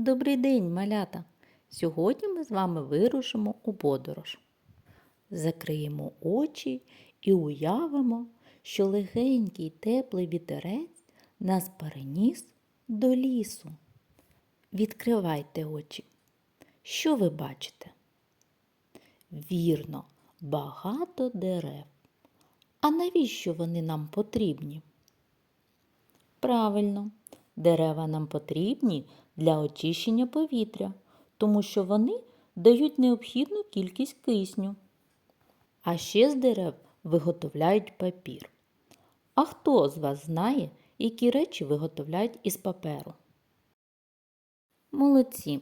Добрий день, малята! Сьогодні ми з вами вирушимо у подорож. Закриємо очі і уявимо, що легенький теплий вітерець нас переніс до лісу. Відкривайте очі. Що ви бачите? Вірно, багато дерев. А навіщо вони нам потрібні? Правильно, дерева нам потрібні для очищення повітря, тому що вони дають необхідну кількість кисню. А ще з дерев виготовляють папір. А хто з вас знає, які речі виготовляють із паперу? Молодці.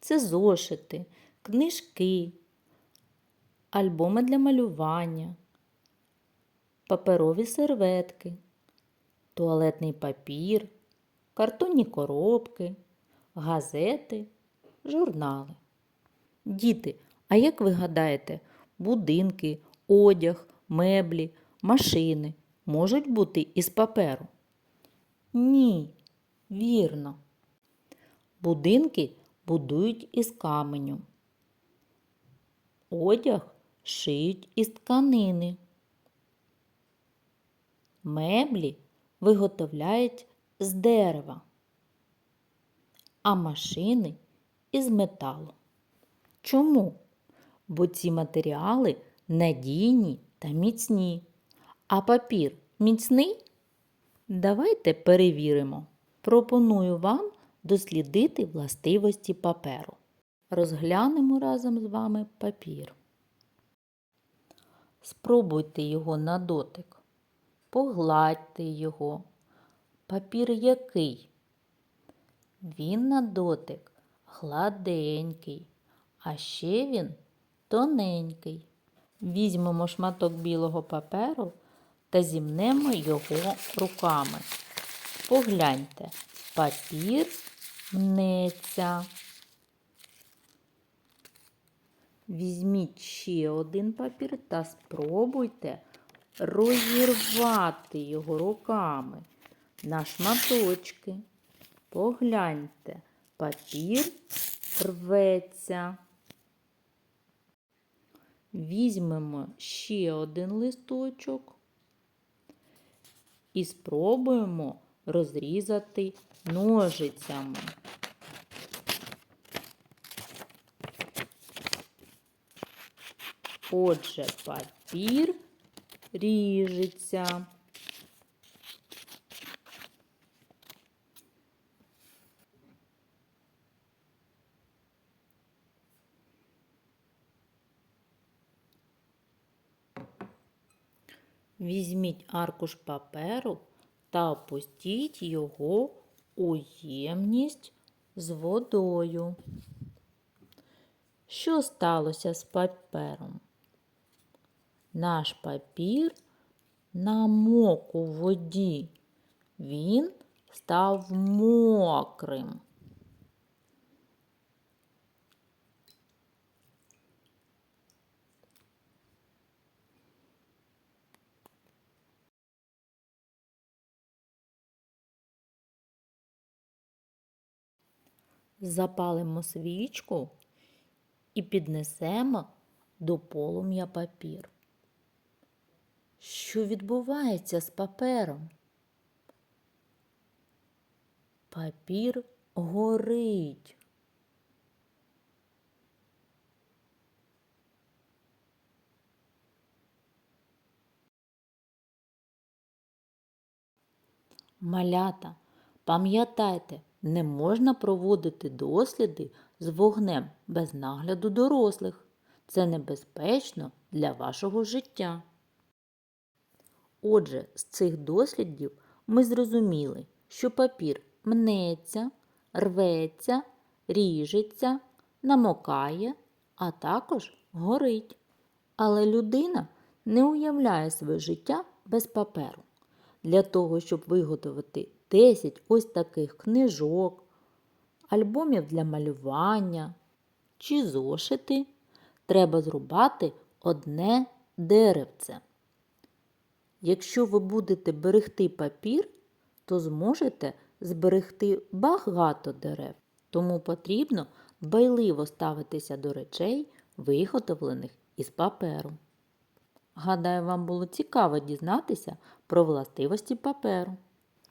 Це зошити, книжки, альбоми для малювання, паперові серветки, туалетний папір, картонні коробки, газети, журнали. Діти, а як ви гадаєте, будинки, одяг, меблі, машини можуть бути із паперу? Ні, вірно. Будинки будують із каменю. Одяг шиють із тканини. Меблі виготовляють з дерева, а машини із металу. Чому? Бо ці матеріали надійні та міцні. А папір міцний? Давайте перевіримо. Пропоную вам дослідити властивості паперу. Розглянемо разом з вами папір. Спробуйте його на дотик. Погладьте його. Папір який? Він на дотик гладенький, а ще він тоненький. Візьмемо шматок білого паперу та зімнемо його руками. Погляньте, папір мнеться. Візьміть ще один папір та спробуйте розірвати його руками на шматочки. Погляньте, папір рветься. Візьмемо ще один листочок і спробуємо розрізати ножицями. Отже, папір ріжеться. Візьміть аркуш паперу та опустіть його у ємність з водою. Що сталося з папером? Наш папір намок у воді. Він став мокрим. Запалимо свічку і піднесемо до полум'я папір. Що відбувається з папером? Папір горить. Малята, пам'ятайте, не можна проводити досліди з вогнем без нагляду дорослих. Це небезпечно для вашого життя. Отже, з цих дослідів ми зрозуміли, що папір мнеться, рветься, ріжеться, намокає, а також горить. Але людина не уявляє своє життя без паперу. Для того, щоб виготовити 10 ось таких книжок, альбомів для малювання чи зошити, треба зрубати одне деревце. Якщо ви будете берегти папір, то зможете зберегти багато дерев. тому потрібно дбайливо ставитися до речей, виготовлених із паперу. Гадаю, вам було цікаво дізнатися про властивості паперу.